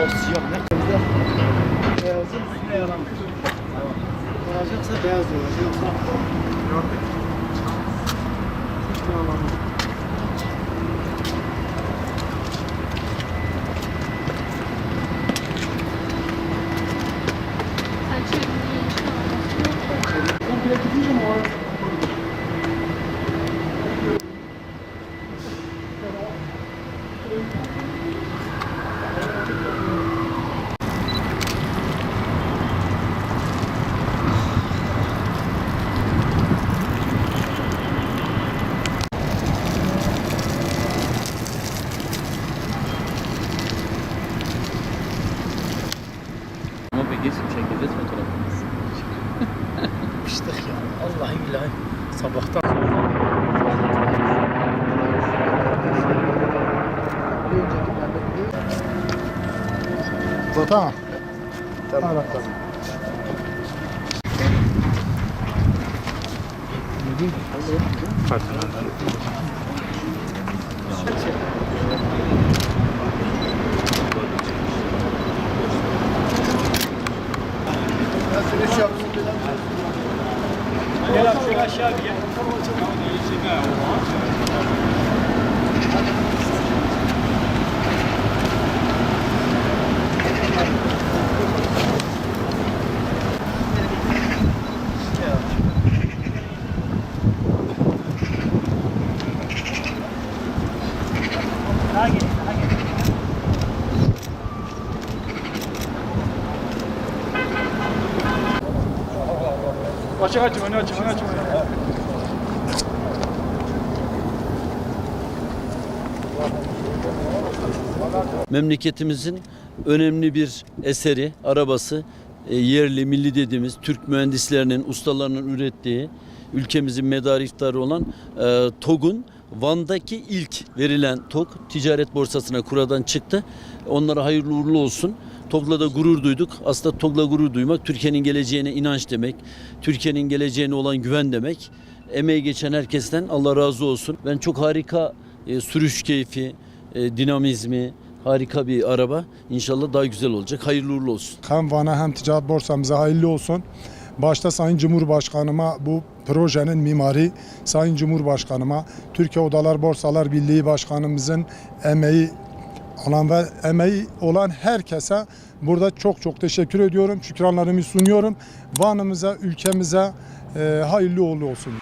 Wow siyah ne kızda? Beyazın üstüne yalan. Olacaksa beyaz olacak. Yoksa... Yok. Hiç de alamam. sıkıştık ya. Allah'ın ilahi sabahtan sonra. Bu tamam. Tamam. tamam. tamam. Pardon. 내가 제가 시합이에. Açık açık önü açık önü açık. memleketimizin önemli bir eseri, arabası, e, yerli, milli dediğimiz Türk mühendislerinin, ustalarının ürettiği ülkemizin medarı iftarı olan e, TOG'un Van'daki ilk verilen TOG ticaret borsasına kuradan çıktı. Onlara hayırlı uğurlu olsun. TOG'la da gurur duyduk. Aslında TOG'la gurur duymak Türkiye'nin geleceğine inanç demek. Türkiye'nin geleceğine olan güven demek. Emeği geçen herkesten Allah razı olsun. Ben çok harika e, sürüş keyfi, e, dinamizmi, harika bir araba. İnşallah daha güzel olacak. Hayırlı uğurlu olsun. Hem Van'a hem ticaret borsamıza hayırlı olsun. Başta Sayın Cumhurbaşkanıma bu projenin mimari Sayın Cumhurbaşkanıma, Türkiye Odalar Borsalar Birliği Başkanımızın emeği olan ve emeği olan herkese burada çok çok teşekkür ediyorum. Şükranlarımı sunuyorum. Van'ımıza, ülkemize e, hayırlı uğurlu olsun.